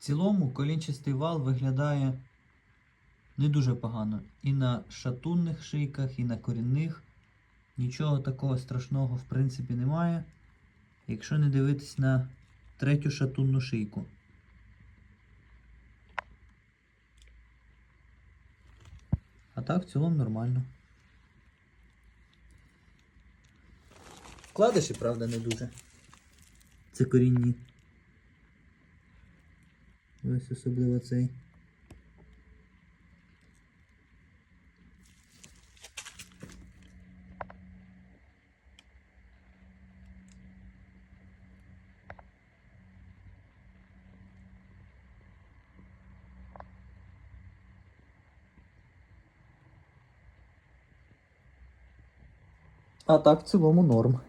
цілому колінчастий вал виглядає не дуже погано. І на шатунних шийках, і на корінних. Нічого такого страшного в принципі немає. Якщо не дивитись на третю шатунну шийку. А так в цілому нормально. Вкладиші, правда, не дуже. Це корінні. Ось особливо цей. А так в цілому норм.